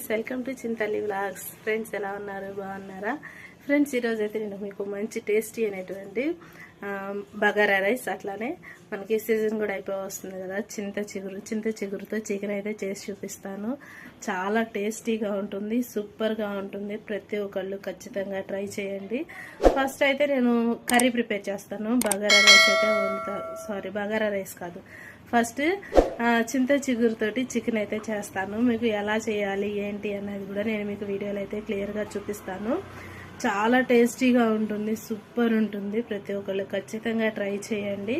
Friends welcome to Chintalli vlogs. Friends ఎలా ఉన్నారు? బాగున్నారా? ఫ్రెండ్స్ ఈరోజు అయితే నేను మీకు మంచి టేస్టీ అనేటువంటి బగారా రైస్ అట్లానే మనకి సీజన్ కూడా అయిపోయి వస్తుంది కదా చింత చిగురు చింత చిగురుతో చికెన్ అయితే చేసి చూపిస్తాను. చాలా టేస్టీగా ఉంటుంది సూపర్గా ఉంటుంది. ప్రతి ఒక్కళ్ళు ఖచ్చితంగా ట్రై చేయండి. ఫస్ట్ అయితే నేను కర్రీ ప్రిపేర్ చేస్తాను. బగారా రైస్ అయితే వండుతా సారీ బగారా రైస్ కాదు. ఫస్ట్ చింత చిగురుతోటి చికెన్ అయితే చేస్తాను. మీకు ఎలా చేయాలి ఏంటి అనేది కూడా నేను మీకు వీడియోలో అయితే క్లియర్గా చూపిస్తాను. చాలా టేస్టీగా ఉంటుంది సూపర్ ఉంటుంది. ప్రతి ఒక్కళ్ళు ఖచ్చితంగా ట్రై చేయండి.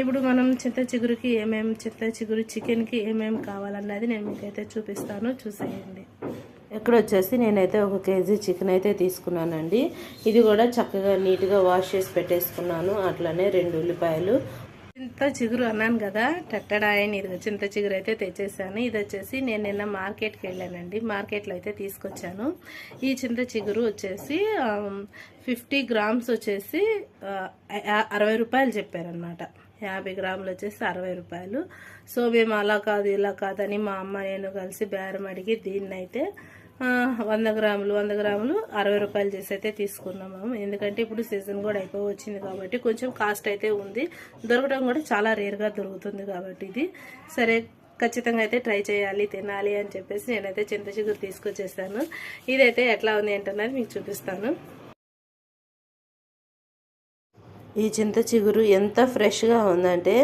ఇప్పుడు మనం చింత చిగురుకి ఏమేమి చింత చిగురు చికెన్కి ఏమేమి కావాలన్నది నేను మీకైతే చూపిస్తాను. చూసేయండి. ఇక్కడ వచ్చేసి నేనైతే ఒక కేజీ చికెన్ అయితే తీసుకున్నానండి. ఇది కూడా చక్కగా నీట్గా వాష్ చేసి పెట్టేసుకున్నాను. అట్లనే రెండు ఉల్లిపాయలు చింత చిగురు అన్నాను కదా టట్టడాయని ఇది చింత చిగురు అయితే తెచ్చేసాను. ఇది వచ్చేసి నేను నిన్న మార్కెట్కి వెళ్ళానండి. మార్కెట్లో అయితే తీసుకొచ్చాను. ఈ చింత చిగురు వచ్చేసి ఫిఫ్టీ గ్రామ్స్ వచ్చేసి అరవై రూపాయలు చెప్పారనమాట యాభై గ్రాములు వచ్చేసి అరవై రూపాయలు. సో మేము అలా కాదు ఇలా కాదని మా అమ్మ నేను కలిసి బేరం అడిగి దీన్నైతే వంద గ్రాములు వంద గ్రాములు అరవై రూపాయలు చేసి అయితే తీసుకున్నాము ఎందుకంటే ఇప్పుడు సీజన్ కూడా అయిపోవచ్చింది కాబట్టి కొంచెం కాస్ట్ అయితే ఉంది. దొరకడం కూడా చాలా రేర్గా దొరుకుతుంది కాబట్టి ఇది. సరే ఖచ్చితంగా అయితే ట్రై చేయాలి తినాలి అని చెప్పేసి నేనైతే చింత చిగురు తీసుకొచ్చేసాను. ఇదైతే ఎట్లా ఉంది ఏంటన్నది మీకు చూపిస్తాను. ఈ చింత చిగురు ఎంత ఫ్రెష్గా ఉందంటే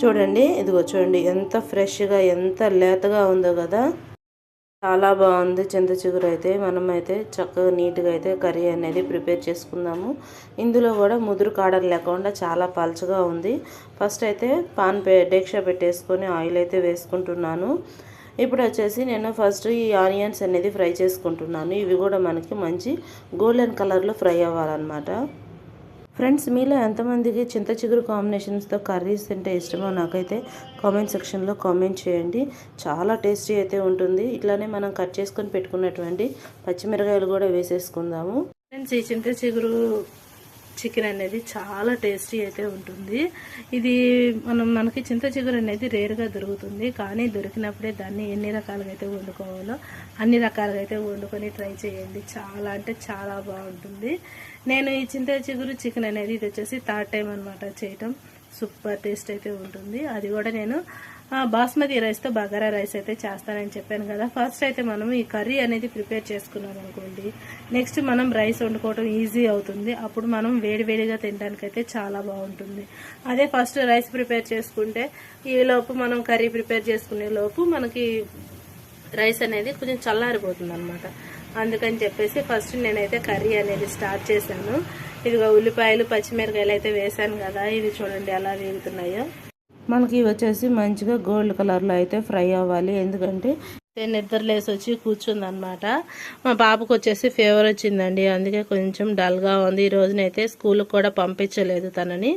చూడండి ఇదిగో చూడండి ఎంత ఫ్రెష్గా ఎంత లేతగా ఉందో కదా. చాలా బాగుంది చింత చిగురు అయితే. మనమైతే చక్కగా నీట్గా అయితే కర్రీ అనేది ప్రిపేర్ చేసుకుందాము. ఇందులో కూడా ముదురు కాడలు లేకుండా చాలా పలుచగా ఉంది. ఫస్ట్ అయితే పాన్ పే డేక్షా పెట్టేసుకొని ఆయిల్ అయితే వేసుకుంటున్నాను. ఇప్పుడు వచ్చేసి నేను ఫస్ట్ ఈ ఆనియన్స్ అనేది ఫ్రై చేసుకుంటున్నాను. ఇవి కూడా మనకి మంచి గోల్డెన్ కలర్లో ఫ్రై అవ్వాలన్నమాట. ఫ్రెండ్స్ మీలో ఎంతమందికి చింత చిగురు కాంబినేషన్స్తో కర్రీస్ తింటే ఇష్టమో నాకైతే కామెంట్ సెక్షన్లో కామెంట్ చేయండి. చాలా టేస్టీ అయితే ఉంటుంది. ఇట్లానే మనం కట్ చేసుకొని పెట్టుకున్నటువంటి పచ్చిమిరకాయలు కూడా వేసేసుకుందాము. ఫ్రెండ్స్ ఈ చింత చిగురు చికెన్ అనేది చాలా టేస్టీ అయితే ఉంటుంది. ఇది మనం మనకి చింత చిగురు అనేది రేరుగా దొరుకుతుంది. కానీ దొరికినప్పుడే దాన్ని ఎన్ని రకాలుగా అయితే వండుకోవాలో అన్ని రకాలుగా అయితే వండుకొని ట్రై చేయండి. చాలా అంటే చాలా బాగుంటుంది. నేను ఈ చింత చిగురు చికెన్ అనేది ఇది వచ్చేసి థర్డ్ టైం అనమాట చేయటం. సూపర్ టేస్ట్ అయితే ఉంటుంది. అది కూడా నేను బాస్మతి రైస్తో బగారా రైస్ అయితే చేస్తానని చెప్పాను కదా. ఫస్ట్ అయితే మనం ఈ కర్రీ అనేది ప్రిపేర్ చేసుకున్నాం అనుకోండి. నెక్స్ట్ మనం రైస్ వండుకోవడం ఈజీ అవుతుంది. అప్పుడు మనం వేడివేడిగా తినడానికి అయితే చాలా బాగుంటుంది. అదే ఫస్ట్ రైస్ ప్రిపేర్ చేసుకుంటే ఈ లోపు మనం కర్రీ ప్రిపేర్ చేసుకునే లోపు మనకి రైస్ అనేది కొంచెం చల్లారిపోతుంది అనమాట అందుకని చెప్పేసి ఫస్ట్ నేనైతే కర్రీ అనేది స్టార్ట్ చేశాను. ఇదిగో ఉల్లిపాయలు పచ్చిమిరకాయలు అయితే వేసాను కదా. ఇవి చూడండి ఎలా వేగుతున్నాయో. మనకి వచ్చేసి మంచిగా గోల్డ్ కలర్లో అయితే ఫ్రై అవ్వాలి. ఎందుకంటే నిద్రలేసి వచ్చి కూర్చుంది అనమాట మా పాపకు వచ్చేసి ఫీవర్ వచ్చిందండి. అందుకే కొంచెం డల్గా ఉంది. ఈ రోజునైతే స్కూల్కి కూడా పంపించలేదు తనని.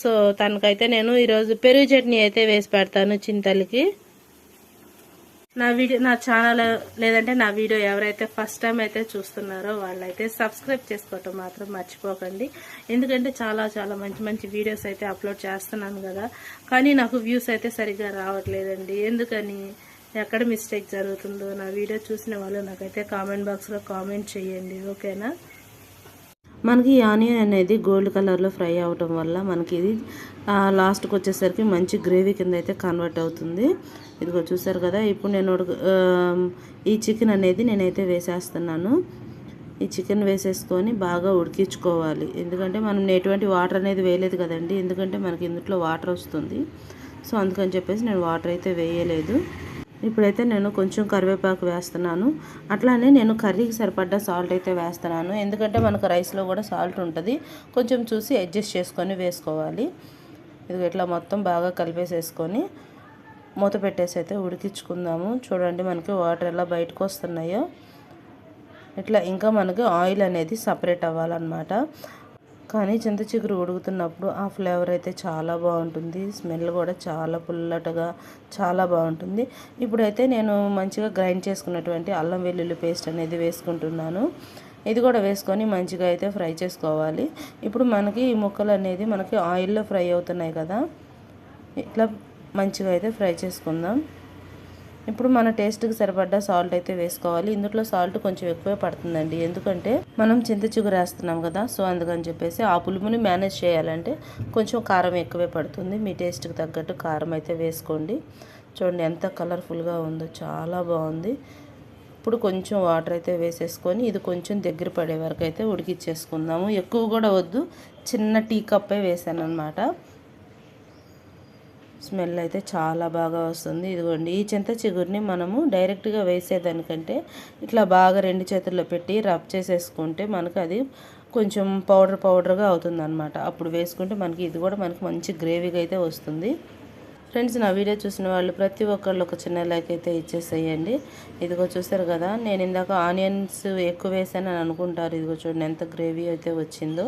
సో తనకైతే నేను ఈరోజు పెరుగు చట్నీ అయితే వేసి పెడతాను చింతలకి నా వీడియో నా ఛానల్ లేదంటే నా వీడియో ఎవరైతే ఫస్ట్ టైం అయితే చూస్తున్నారో వాళ్ళైతే సబ్స్క్రైబ్ చేసుకోవటం మాత్రం మర్చిపోకండి. ఎందుకంటే చాలా చాలా మంచి మంచి వీడియోస్ అయితే అప్లోడ్ చేస్తున్నాను కదా. కానీ నాకు వ్యూస్ అయితే సరిగ్గా రావట్లేదండి. ఎందుకని? ఎక్కడ మిస్టేక్ జరుగుతుందో నా వీడియో చూసిన వాళ్ళు నాకైతే కామెంట్ బాక్స్లో కామెంట్ చేయండి ఓకేనా మనకి ఆనియన్ అనేది గోల్డ్ కలర్లో ఫ్రై అవటం వల్ల మనకి ఇది లాస్ట్కి వచ్చేసరికి మంచి గ్రేవీ కింద అయితే కన్వర్ట్ అవుతుంది. ఇదిగో చూసారు కదా ఇప్పుడు నేను ఉడక- ఈ చికెన్ అనేది నేనైతే వేసేస్తున్నాను. ఈ చికెన్ వేసేసుకొని బాగా ఉడికించుకోవాలి. ఎందుకంటే మనం ఎటువంటి వాటర్ అనేది వేయలేదు కదండి ఎందుకంటే మనకి ఇందులో వాటర్ వస్తుంది. సో అందుకని చెప్పేసి నేను వాటర్ అయితే వేయలేదు. ఇప్పుడైతే నేను కొంచెం కరివేపాకు వేస్తున్నాను. అట్లానే నేను కర్రీకి సరిపడ్డ సాల్ట్ అయితే వేస్తున్నాను. ఎందుకంటే మనకు రైస్లో కూడా సాల్ట్ ఉంటుంది. కొంచెం చూసి అడ్జస్ట్ చేసుకొని వేసుకోవాలి. ఇది ఇట్లా మొత్తం బాగా కలిపేసేసుకొని మూత పెట్టేసి అయితే ఉడికించుకుందాము. చూడండి మనకి వాటర్ ఎలా బయటకు వస్తున్నాయో. ఇట్లా ఇంకా మనకి ఆయిల్ అనేది సపరేట్ అవ్వాలన్నమాట. కానీ చింత చిగురు ఉడుకుతున్నప్పుడు ఆ ఫ్లేవర్ అయితే చాలా బాగుంటుంది. స్మెల్ కూడా చాలా పుల్లటగా చాలా బాగుంటుంది. ఇప్పుడైతే నేను మంచిగా గ్రైండ్ చేసుకున్నటువంటి అల్లం వెల్లుల్లి పేస్ట్ అనేది వేసుకుంటున్నాను. ఇది కూడా వేసుకొని మంచిగా అయితే ఫ్రై చేసుకోవాలి. ఇప్పుడు మనకి ఈ ముక్కలు అనేది మనకి ఆయిల్లో ఫ్రై అవుతున్నాయి కదా. ఇట్లా మంచిగా అయితే ఫ్రై చేసుకుందాం. ఇప్పుడు మన టేస్ట్కి సరిపడ్డ సాల్ట్ అయితే వేసుకోవాలి. ఇందులో సాల్ట్ కొంచెం ఎక్కువే పడుతుందండి. ఎందుకంటే మనం చింత చిగురు వేస్తున్నాం కదా సో అందుకని చెప్పేసి ఆ పులుముని మేనేజ్ చేయాలంటే కొంచెం కారం ఎక్కువే పడుతుంది. మీ టేస్ట్కి తగ్గట్టు కారం అయితే వేసుకోండి. చూడండి ఎంత కలర్ఫుల్గా ఉందో చాలా బాగుంది. ఇప్పుడు కొంచెం వాటర్ అయితే వేసేసుకొని ఇది కొంచెం దగ్గర పడే వరకు అయితే ఉడికిచ్చేసుకుందాము. ఎక్కువ కూడా వద్దు చిన్న టీ కప్పే వేసాను అనమాట స్మెల్ అయితే చాలా బాగా వస్తుంది. ఇదిగోండి ఈ చింత చిగురిని మనము డైరెక్ట్గా వేసేదానికంటే ఇట్లా బాగా రెండు చేతుల్లో పెట్టి రబ్ చేసేసుకుంటే మనకు అది కొంచెం పౌడర్ పౌడర్గా అవుతుంది అనమాట అప్పుడు వేసుకుంటే మనకి ఇది కూడా మనకి మంచి గ్రేవీగా అయితే వస్తుంది. ఫ్రెండ్స్ నా వీడియో చూసిన వాళ్ళు ప్రతి ఒక్కళ్ళు ఒక చిన్న లైక్ అయితే ఇచ్చేసేయండి. ఇదిగో చూసారు కదా నేను ఇందాక ఆనియన్స్ ఎక్కువ వేసానని అనుకుంటారు. ఇదిగో చూడండి ఎంత గ్రేవీ అయితే వచ్చిందో.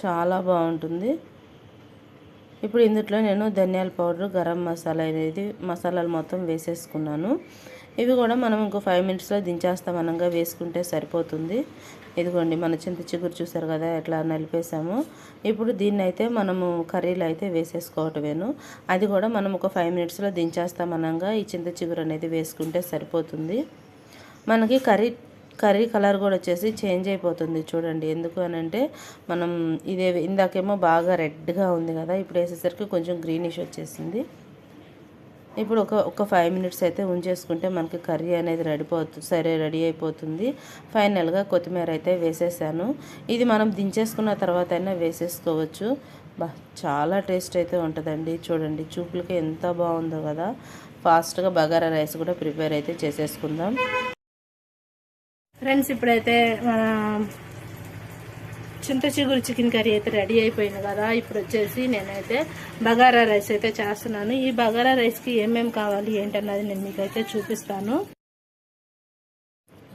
చాలా బాగుంటుంది. ఇప్పుడు ఇందులో నేను ధనియాల పౌడర్ గరం మసాలా అనేది మసాలాలు మొత్తం వేసేసుకున్నాను. ఇవి కూడా మనం ఇంకో ఫైవ్ మినిట్స్లో దించేస్తామనంగా వేసుకుంటే సరిపోతుంది. ఇదిగోండి మన చింత చిగురు చూసారు కదా ఎట్లా నలిపేసాము ఇప్పుడు దీన్ని అయితే మనము కర్రీలో అయితే వేసేసుకోవటమేను. అది కూడా మనం ఒక ఫైవ్ మినిట్స్లో దించేస్తామనంగా ఈ చింత చిగురు అనేది వేసుకుంటే సరిపోతుంది. మనకి కర్రీ కర్రీ కలర్ కూడా వచ్చేసి చేంజ్ అయిపోతుంది చూడండి. ఎందుకు అని అంటే మనం ఇదే ఇందాకేమో బాగా రెడ్గా ఉంది కదా ఇప్పుడు వేసేసరికి కొంచెం గ్రీనిష్ వచ్చేసింది. ఇప్పుడు ఒక ఒక ఫైవ్ మినిట్స్ అయితే ఉంచేసుకుంటే మనకి కర్రీ అనేది రెడీ పోతుంది సరే రెడీ అయిపోతుంది. ఫైనల్గా కొత్తిమీర అయితే వేసేసాను. ఇది మనం దించేసుకున్న తర్వాత అయినా వేసేసుకోవచ్చు. బా చాలా టేస్ట్ అయితే ఉంటుందండి. చూడండి చూపులకి ఎంత బాగుందో కదా. ఫాస్ట్గా బగారా రైస్ కూడా ప్రిపేర్ అయితే చేసేసుకుందాం. ఫ్రెండ్స్ ఇప్పుడైతే మన చింత చిగురు చికెన్ కర్రీ అయితే రెడీ అయిపోయింది కదా. ఇప్పుడు వచ్చేసి నేనైతే బగారా రైస్ అయితే చేస్తున్నాను. ఈ బగారా రైస్కి ఏమేమి కావాలి ఏంటన్నది నేను మీకైతే చూపిస్తాను.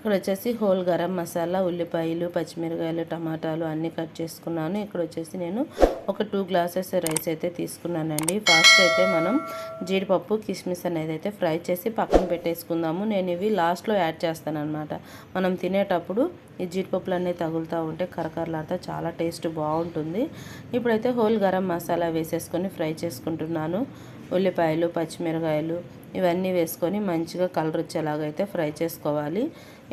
ఇక్కడ వచ్చేసి హోల్ గరం మసాలా ఉల్లిపాయలు పచ్చిమిరకాయలు టమాటాలు అన్నీ కట్ చేసుకున్నాను. ఇక్కడ వచ్చేసి నేను ఒక టూ గ్లాసెస్ రైస్ అయితే తీసుకున్నానండి. ఫాస్ట్ అయితే మనం జీడిపప్పు కిస్మిస్ అనేది అయితే ఫ్రై చేసి పక్కన పెట్టేసుకుందాము. నేను ఇవి లాస్ట్లో యాడ్ చేస్తాను అనమాట మనం తినేటప్పుడు ఈ జీడిపప్పులు అన్నీ తగులుతూ ఉంటే కరకరలాడితే చాలా టేస్ట్ బాగుంటుంది. ఇప్పుడైతే హోల్ గరం మసాలా వేసేసుకొని ఫ్రై చేసుకుంటున్నాను. ఉల్లిపాయలు పచ్చిమిరకాయలు ఇవన్నీ వేసుకొని మంచిగా కలర్ వచ్చేలాగైతే ఫ్రై చేసుకోవాలి.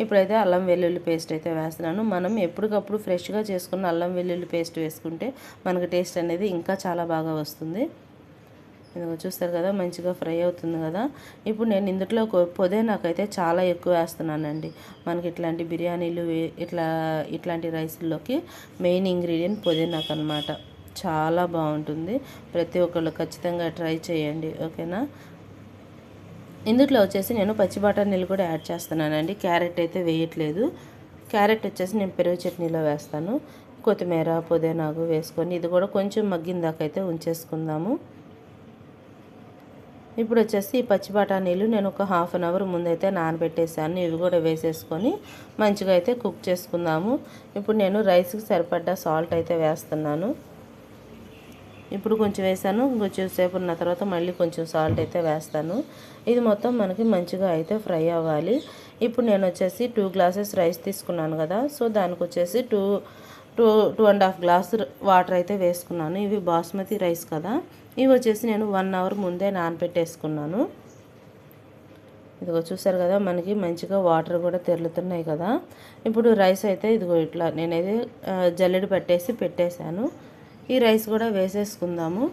ఇప్పుడైతే అల్లం వెల్లుల్లి పేస్ట్ అయితే వేస్తున్నాను. మనం ఎప్పటికప్పుడు ఫ్రెష్గా చేసుకున్న అల్లం వెల్లుల్లి పేస్ట్ వేసుకుంటే మనకి టేస్ట్ అనేది ఇంకా చాలా బాగా వస్తుంది. ఇదిగో చూస్తారు కదా మంచిగా ఫ్రై అవుతుంది కదా. ఇప్పుడు నేను ఇందులో పుదీనాకైతే చాలా ఎక్కువ వేస్తున్నానండి. మనకి ఇట్లాంటి బిర్యానీలు ఇట్లా ఇట్లాంటి రైస్లోకి మెయిన్ ఇంగ్రీడియంట్ పుదీనాకు అనమాట చాలా బాగుంటుంది. ప్రతి ఒక్కళ్ళు ఖచ్చితంగా ట్రై చేయండి. ఓకేనా? ఇందులో వచ్చేసి నేను పచ్చి బఠానీలు కూడా యాడ్ చేస్తున్నానండి. క్యారెట్ అయితే వేయట్లేదు. క్యారెట్ వచ్చేసి నేను పెరుగు చట్నీలో వేస్తాను. కొత్తిమీర పుదీనాకు వేసుకొని ఇది కూడా కొంచెం మగ్గిన దాకైతే ఉంచేసుకుందాము. ఇప్పుడు వచ్చేసి ఈ పచ్చి బఠానీలు నేను ఒక హాఫ్ అన్ అవర్ ముందైతే నానబెట్టేసాను ఇవి కూడా వేసేసుకొని మంచిగా అయితే కుక్ చేసుకుందాము. ఇప్పుడు నేను రైస్కి సరిపడ్డ సాల్ట్ అయితే వేస్తున్నాను. ఇప్పుడు కొంచెం వేసాను. కొంచెం సేపు ఉన్న తర్వాత మళ్ళీ కొంచెం సాల్ట్ అయితే వేస్తాను. ఇది మొత్తం మనకి మంచిగా అయితే ఫ్రై అవ్వాలి. ఇప్పుడు నేను వచ్చేసి టూ గ్లాసెస్ రైస్ తీసుకున్నాను కదా. సో దానికి వచ్చేసి two two two and half glass water అయితే వేసుకున్నాను. ఇవి బాస్మతి రైస్ కదా. ఇవి వచ్చేసి నేను వన్ అవర్ ముందే నానపెట్టేసుకున్నాను. ఇదిగో చూసారు కదా మనకి మంచిగా వాటర్ కూడా తెరులుతున్నాయి కదా. ఇప్పుడు రైస్ అయితే ఇదిగో ఇట్లా నేనైతే జల్లెడ పట్టేసి పెట్టేశాను. ఈ రైస్ కూడా వేసేసుకుందాము.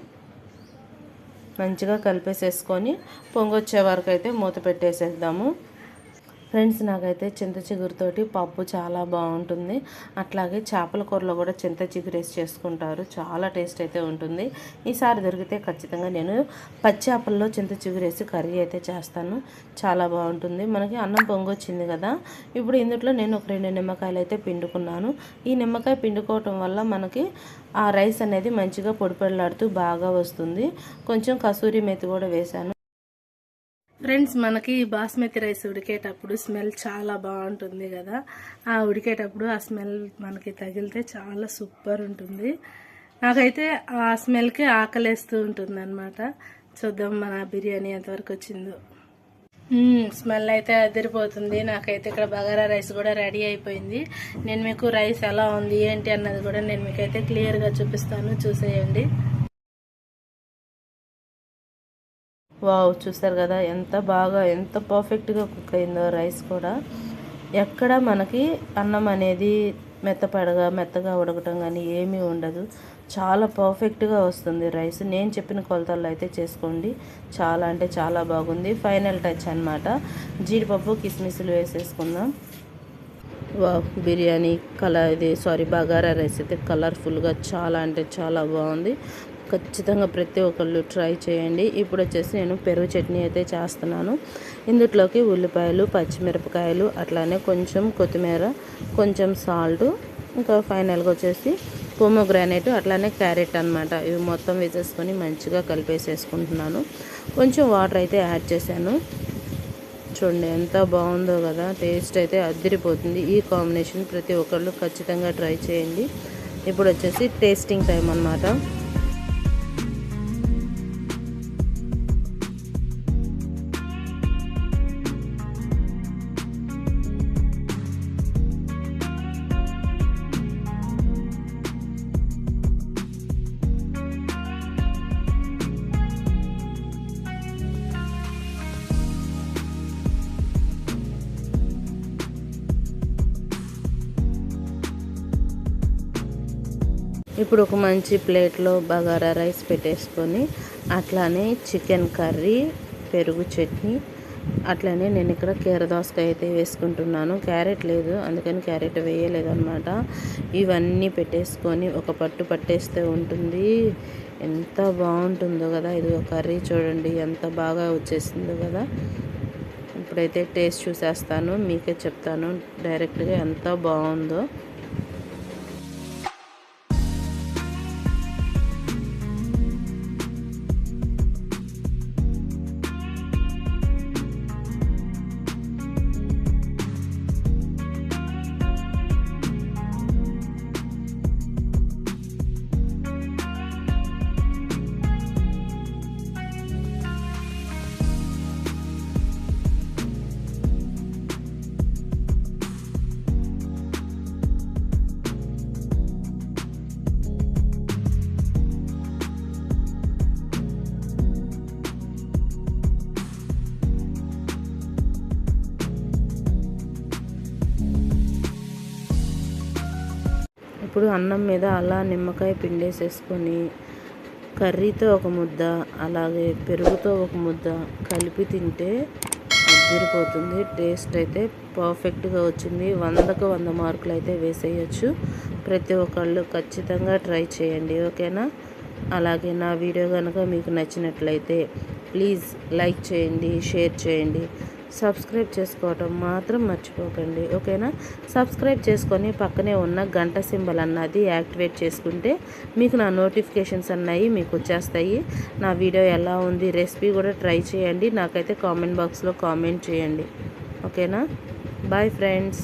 మంచిగా కలిపేసేసుకొని పొంగొచ్చే వరకు అయితే మూత పెట్టేసేద్దాము. ఫ్రెండ్స్ నాకైతే చింత చిగురుతోటి పప్పు చాలా బాగుంటుంది. అట్లాగే చేపల కూరలో కూడా చింత చిగురేసి చేసుకుంటారు. చాలా టేస్ట్ అయితే ఉంటుంది. ఈసారి దొరికితే ఖచ్చితంగా నేను పచ్చేపల్లో చింత చిగురు వేసి కర్రీ అయితే చేస్తాను. చాలా బాగుంటుంది. మనకి అన్నం పొంగొచ్చింది కదా. ఇప్పుడు ఇందులో నేను ఒక రెండు నిమ్మకాయలు అయితే పిండుకున్నాను. ఈ నిమ్మకాయ పిండుకోవటం వల్ల మనకి ఆ రైస్ అనేది మంచిగా పొడిపొడలాడుతూ బాగా వస్తుంది. కొంచెం కసూరి మెతి కూడా వేశాను. ఫ్రెండ్స్ మనకి బాస్మతి రైస్ ఉడికేటప్పుడు స్మెల్ చాలా బాగుంటుంది కదా. ఆ ఉడికేటప్పుడు ఆ స్మెల్ మనకి తగిలితే చాలా సూపర్ ఉంటుంది. నాకైతే ఆ స్మెల్కి ఆకలేస్తూ ఉంటుంది అనమాట చూద్దాం మన బిర్యానీ ఎంతవరకు వచ్చిందో. స్మెల్ అయితే అదిరిపోతుంది. నాకైతే ఇక్కడ బగారా రైస్ కూడా రెడీ అయిపోయింది. నేను మీకు రైస్ ఎలా ఉంది ఏంటి అన్నది కూడా నేను మీకైతే క్లియర్గా చూపిస్తాను. చూసేయండి. వావ్ చూస్తారు కదా ఎంత బాగా ఎంత పర్ఫెక్ట్గా కుక్ అయిందో రైస్ కూడా. ఎక్కడ మనకి అన్నం అనేది మెత్తపడగా మెత్తగా ఉడకటం కానీ ఏమీ ఉండదు. చాలా పర్ఫెక్ట్గా వస్తుంది రైస్. నేను చెప్పిన కొలతల్లో అయితే చేసుకోండి. చాలా అంటే చాలా బాగుంది. ఫైనల్ టచ్ అనమాట జీడిపప్పు కిస్మిస్లు వేసేసుకుందాం. వావ్ బిర్యానీ కలర్ ఇది సారీ బగారా రైస్ అయితే కలర్ఫుల్గా చాలా అంటే చాలా బాగుంది. ఖచ్చితంగా ప్రతి ఒక్కళ్ళు ట్రై చేయండి. ఇప్పుడు వచ్చేసి నేను పెరుగు చట్నీ అయితే చేస్తున్నాను. ఇందులోకి ఉల్లిపాయలు పచ్చిమిరపకాయలు అట్లానే కొంచెం కొత్తిమీర కొంచెం సాల్ట్ ఇంకా ఫైనల్గా వచ్చేసి పోమోగ్రానైట్ అట్లానే క్యారెట్ అన్నమాట. ఇవి మొత్తం వేసేసుకొని మంచిగా కలిపేసేసుకుంటున్నాను. కొంచెం వాటర్ అయితే యాడ్ చేశాను. చూడండి ఎంత బాగుందో కదా టేస్ట్ అయితే అద్దరిపోతుంది ఈ కాంబినేషన్ ప్రతి ఒక్కళ్ళు ఖచ్చితంగా ట్రై చేయండి. ఇప్పుడు వచ్చేసి టేస్టింగ్ టైం అన్నమాట. ఇప్పుడు ఒక మంచి ప్లేట్లో బగారా రైస్ పెట్టేసుకొని అట్లానే చికెన్ కర్రీ పెరుగు చట్నీ అట్లనే నేను ఇక్కడ కీర దోసకాయ అయితే వేసుకుంటున్నాను. క్యారెట్ లేదు అందుకని క్యారెట్ వేయలేదన్నమాట. ఇవన్నీ పెట్టేసుకొని ఒక పట్టు పట్టేస్తే ఉంటుంది. ఎంత బాగుంటుందో కదా ఇది ఒక కర్రీ చూడండి ఎంత బాగా వచ్చేసిందో కదా. ఇప్పుడైతే టేస్ట్ చూసేస్తాను మీకే చెప్తాను డైరెక్ట్గా ఎంత బాగుందో. అన్నం మీద అలా నిమ్మకాయ పిండేసేసుకొని కర్రీతో ఒక ముద్ద అలాగే పెరుగుతో ఒక ముద్ద కలిపి తింటే అదిరిపోతుంది. టేస్ట్ అయితే పర్ఫెక్ట్గా వచ్చింది. వందకు వంద మార్కులు అయితే వేసేయచ్చు. ప్రతి ఒక్కళ్ళు ఖచ్చితంగా ట్రై చేయండి ఓకేనా? అలాగే నా వీడియో కనుక మీకు నచ్చినట్లయితే ప్లీజ్ లైక్ చేయండి షేర్ చేయండి. సబ్స్క్రైబ్ చేసుకోవటం మాత్రం మర్చిపోకండి ఓకేనా? సబ్స్క్రైబ్ చేసుకొని పక్కనే ఉన్న గంట సింబల్ అన్నది యాక్టివేట్ చేసుకుంటే మీకు నా నోటిఫికేషన్స్ అన్నవి మీకు వచ్చేస్తాయి. నా వీడియో ఎలా ఉంది రెసిపీ కూడా ట్రై చేయండి. నాకైతే కామెంట్ బాక్స్లో కామెంట్ చేయండి ఓకేనా? Bye friends.